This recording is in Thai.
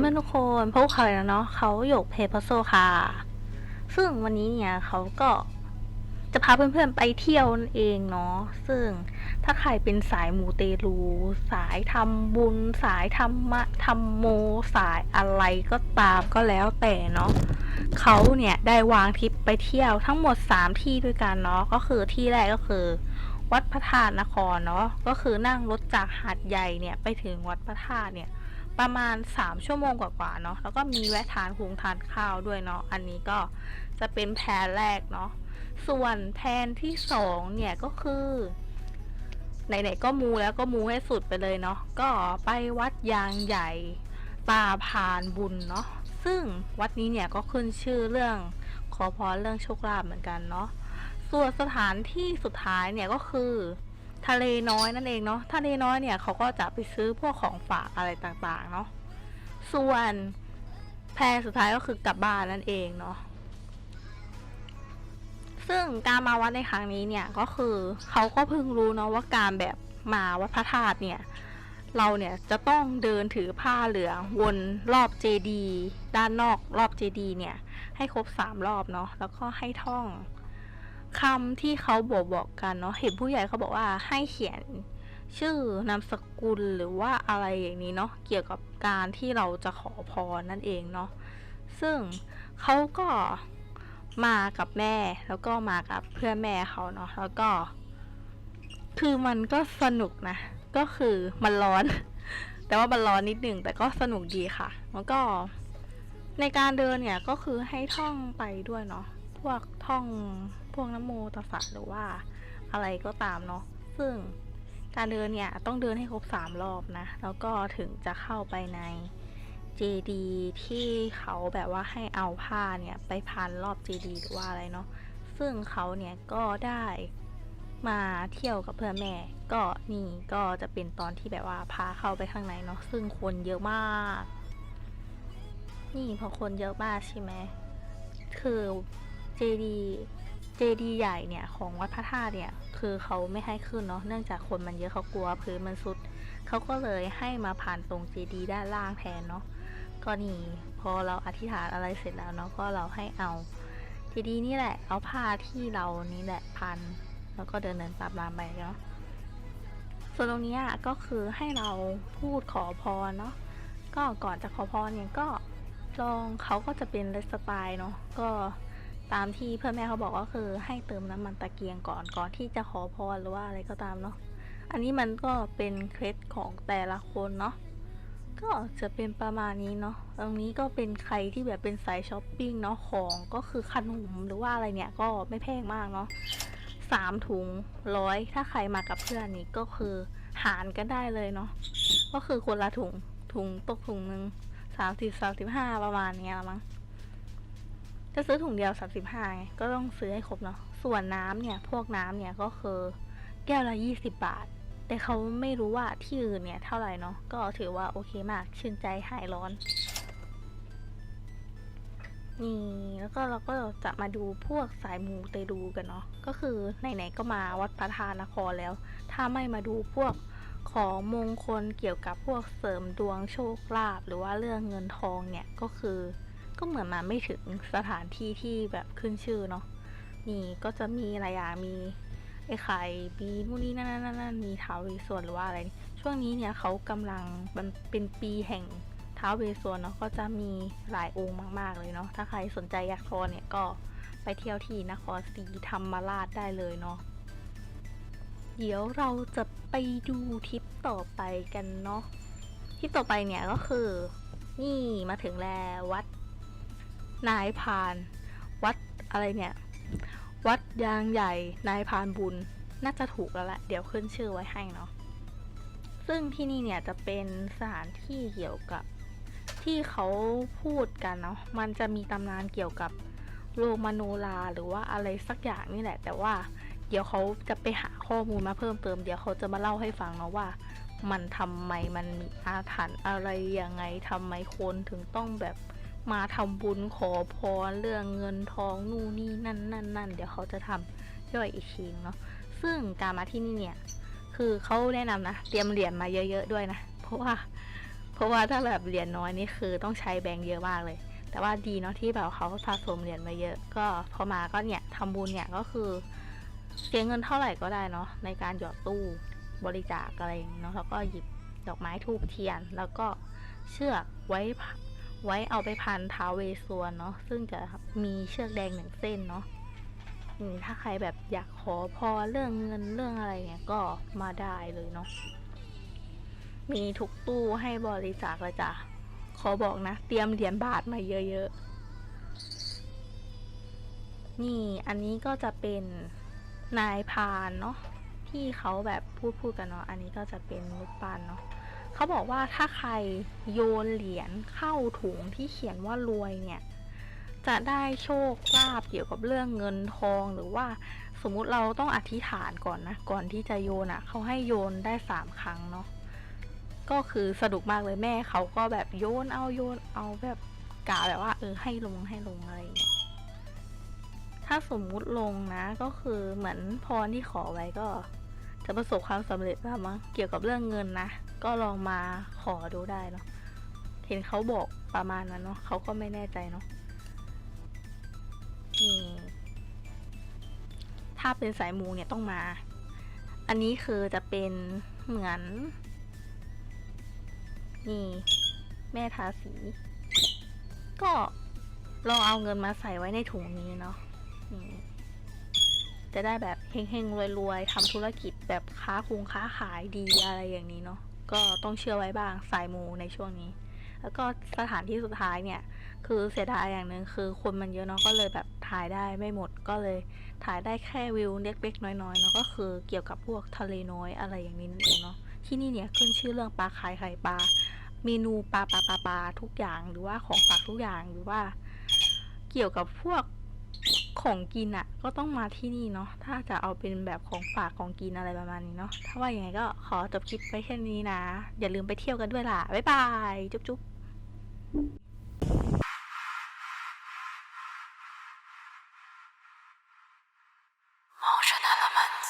เพื่อนๆทุกคนพวกเขาแล้วเนาะเขาหยกเพย์พโซค่ะ ซึ่งวันนี้เนี่ยเขาก็จะพาเพื่อนๆไปเที่ยวนั่นเองเนาะซึ่งถ้าใครเป็นสายมูเตลู สายทำบุญ สายธรรมะธรรมโมสายอะไรก็ตามก็แล้วแต่เนาะเขาเนี่ยได้วางทริปไปเที่ยวทั้งหมด 3 ที่ด้วยกันเนาะก็คือที่แรกก็คือ วัดพระธาตุนครเนาะก็คือนั่งรถจากหาดใหญ่เนี่ยไปถึงวัดพระธาตุเนี่ย ประมาณ 3 ชั่วโมงกว่าๆเนาะแล้วก็มีแวะทานคงทานข้าวด้วยเนาะอันนี้ก็จะเป็นแพนแรกเนาะส่วนแพนที่สองเนี่ยก็คือไหนๆก็มูแล้วก็มูให้สุดไปเลยเนาะก็ไปวัดยางใหญ่ตาพานบุญเนาะซึ่งวัดนี้เนี่ยก็ขึ้นชื่อเรื่องขอพรเรื่องโชคลาภเหมือนกันเนาะส่วนสถานที่สุดท้ายเนี่ยก็คือ ทะเลน้อยนั่นเองเนาะทะเลน้อยเนี่ยเขาก็จะไปซื้อพวกของฝากอะไรต่างๆเนาะส่วนแพรสุดท้ายก็คือกลับบ้านนั่นเองเนาะซึ่งการมาวัดในครั้งนี้เนี่ยก็คือเขาก็เพิ่งรู้เนาะว่าการแบบมาวัดพระธาตุเนี่ยเราเนี่ยจะต้องเดินถือผ้าเหลืองวนรอบเจดีด้านนอกรอบเจดีเนี่ยให้ครบสามรอบเนาะแล้วก็ให้ท่อง คำที่เขาบอกบอกกันเนาะเห็นผู้ใหญ่เขาบอกว่าให้เขียนชื่อนามสกุลหรือว่าอะไรอย่างนี้เนาะเกี่ยวกับการที่เราจะขอพรนั่นเองเนาะซึ่งเขาก็มากับแม่แล้วก็มากับเพื่อนแม่เขาเนาะแล้วก็ คือมันก็สนุกนะ ก็คือมันร้อน แต่ว่ามันร้อนนิดหนึ่งแต่ก็สนุกดีค่ะ แล้วก็ในการเดินเนี่ยก็คือให้ท่องไปด้วยเนาะ พวกท่องพวกน้ำโมตัสะหรือว่าอะไรก็ตามเนาะซึ่งการเดินเนี่ยต้องเดินให้ครบสามรอบนะ แล้วก็ถึงจะเข้าไปในเจดีที่เขาแบบว่าให้เอาผ้าเนี่ยไปพันรอบเจดีหรือว่าอะไรเนาะซึ่งเขาเนี่ยก็ได้มาเที่ยวกับเพื่อนแม่ ก็นี่ก็จะเป็นตอนที่แบบว่าพาเข้าไปข้างในเนาะซึ่งคนเยอะมาก นี่พอคนเยอะมากใช่ไหมคือ เจดีเจดีใหญ่เนี่ยของวัดพระธาตุเนี่ยคือเขาไม่ให้ขึ้นเนาะเนื่องจากคนมันเยอะเขากลัวพื้นมันสุดเขาก็เลยให้มาผ่านตรงเจดีด้านล่างแทนเนาะก็นี่พอเราอธิษฐานอะไรเสร็จแล้วเนาะก็เราให้เอาเจดีนี่แหละ เอาผ้าที่เรานี่แหละพัน แล้วก็เดินเดินตามรามไปเนาะส่วนตรงนี้ก็คือให้เราพูดขอพรเนาะก็ก่อนจะขอพรเนี่ยก็ลองเขาก็จะเป็นไลฟ์สไตล์เนาะก็ ตามที่เพื่อนแม่เขาบอกก็คือให้เติมน้ำมันตะเกียงก่อนก่อนที่จะขอพรหรือว่าอะไรก็ตามเนาะอันนี้มันก็เป็นเคล็ดของแต่ละคนเนาะก็จะเป็นประมาณนี้เนาะตรงนี้ก็เป็นใครที่แบบเป็นสายช้อปปิ้งเนาะของก็คือขนมหรือว่าอะไรเนี่ยก็ไม่แพงมากเนาะสามถุงร้อยถ้าใครมากับเพื่อนนี่ก็คือหารกันได้เลยเนาะก็คือคนละถุงถุงตกถุงหนึ่งสามสิบสามสิบห้าประมาณเนี้ยละมั้ง จะซื้อถุงเดียวสามสิบห้าไงก็ต้องซื้อให้ครบเนาะส่วนน้ำเนี่ย พวกน้ำเนี่ยก็คือแก้วละยี่สิบบาท แต่เขาไม่รู้ว่าที่อื่นเนี่ยเท่าไหร่เนาะก็ถือว่าโอเคมากชื่นใจหายร้อน นี่แล้วก็เราก็จะมาดูพวกสายมูเตลูกันเนาะก็คือไหนๆก็มาวัดพระธาตุนครแล้ว ถ้าไม่มาดูพวกของมงคลเกี่ยวกับพวกเสริมดวงโชคลาภหรือว่าเรื่องเงินทองเนี่ยก็คือ ก็เหมือนมาไม่ถึงสถานที่ที่แบบขึ้นชื่อเนาะนี่ก็จะมีหลายอย่ามีไอ้ไข่มีนู่นนี่นั่นนั่นนั่นมีท้าวเวสวรหรือว่าอะไร ช่วงนี้เนี่ยเขากำลังมันเป็นปีแห่งท้าวเวสวรเนาะก็จะมีหลายองค์มาก ๆ เลยเนาะถ้าใครสนใจอยากทอเนี่ยก็ไปเที่ยวที่นครศรีธรรมราชได้เลยเนาะเดี๋ยวเราจะไปดูทริปต่อไปกันเนาะทริปต่อไปเนี่ยก็คือ นี่มาถึงแล้ววัด นายพานวัดอะไรเนี่ย วัดยางใหญ่นายพานบุญน่าจะถูกแล้วแหละเดี๋ยวขึ้นชื่อไว้ให้เนาะซึ่งที่นี่เนี่ยจะเป็นสถานที่เกี่ยวกับที่เขาพูดกันเนาะมันจะมีตำนานเกี่ยวกับโลมาโนราหรือว่าอะไรสักอย่างนี่แหละ แต่ว่าเดี๋ยวเขาจะไปหาข้อมูลมาเพิ่มเติม เดี๋ยวเขาจะมาเล่าให้ฟังเนาะว่า มันทำไมมันมีอาถรรพ์อะไรยังไงทำไมคนถึงต้องแบบ มาทำบุญขอพรเรื่องเงินทองนู่นนี่นั่นนั่นนั่นเดี๋ยวเขาจะทำย่อยอีกทีเนาะซึ่งการมาที่นี่เนี่ย คือเขาแนะนำนะเตรียมเหรียญมาเยอะๆด้วยนะ เพราะว่า เพราะว่าถ้าแบบเหรียญน้อยนี่คือต้องใช้แบงค์เยอะมากเลย แต่ว่าดีเนาะที่แบบเขาสะสมเหรียญมาเยอะ ก็พอมาก็เนี่ยทำบุญเนี่ยก็คือเสียเงินเท่าไหร่ก็ได้เนาะในการหยอดตู้บริจาคอะไรเนาะแล้วก็หยิบดอกไม้ทูบเทียน แล้วก็เชือกไว้ ไว้เอาไปพันท้าเวสวรเนาะซึ่งจะมีเชือกแดงหนึ่งเส้นเนาะถ้าใครแบบอยากขอพรเรื่องเงินเรื่องอะไรเงี้ยก็มาได้เลยเนาะมีทุกตู้ให้บริจาคเลยจ้ะขอบอกนะ เตรียมเหรียญบาทมาเยอะๆ นี่อันนี้ก็จะเป็นนายพานเนาะที่เขาแบบพูดพูดกันเนาะอันนี้ก็จะเป็นรูปปั้นเนาะ เขาบอกว่าถ้าใครโยนเหรียญเข้าถุงที่เขียนว่ารวยเนี่ย จะได้โชคลาภเกี่ยวกับเรื่องเงินทองหรือว่าสมมุติเราต้องอธิษฐานก่อนนะ ก่อนที่จะโยนอะ่ะเขาให้โยนได้สามครั้งเนาะก็คือสนุกมากเลยแม่เขาก็แบบโยนเอาโยนเอาแบบกะแบบว่าเออให้ลงให้ลงอะไรอย่างเงี้ยถ้าสมมุติลงนะก็คือเหมือนพรที่ขอไว้ก็ จะประสบความสำเร็จแล้วมั้งเกี่ยวกับเรื่องเงินนะ ก็ลองมาขอดูได้เนาะเห็นเขาบอกประมาณนั้นเนาะเขาก็ไม่แน่ใจเนาะนี่ถ้าเป็นสายมูเนี่ยต้องมา อันนี้คือจะเป็นเหมือน นี่ แม่ทาสี ก็ลองเอาเงินมาใส่ไว้ในถุงนี้เนาะจะได้แบบ เฮงๆรวยๆทำธุรกิจแบบค้าคุงค้าขายดีอะไรอย่างนี้เนาะก็ต้องเชื่อไว้บ้างสายมูในช่วงนี้ แล้วก็สถานที่สุดท้ายเนี่ย คือเสียดายอย่างหนึ่งคือคนมันเยอะเนาะก็เลยแบบถ่ายได้ไม่หมดก็เลยถ่ายได้แค่วิวเล็กๆน้อยๆเนาะก็คือเกี่ยวกับพวกทะเลน้อยอะไรอย่างนี้นั่นเองเนาะที่นี่เนี่ยขึ้นชื่อเรื่องปลาขายไข่ปลาเมนูปลาปลาปลาปลาทุกอย่างหรือว่าของฝากทุกอย่างหรือว่า เกี่ยวกับพวก ของกินอะ่ะ ก็ต้องมาที่นี่เนาะถ้าจะเอาเป็นแบบของฝากของกินอะไรประมาณนี้เนาะถ้าว่าอย่างไงก็ขอจบคลิปไปแค่นี้นะ อย่าลืมไปเที่ยวกันด้วยล่ะ บ๊ายบาย จุ๊บจุ๊บ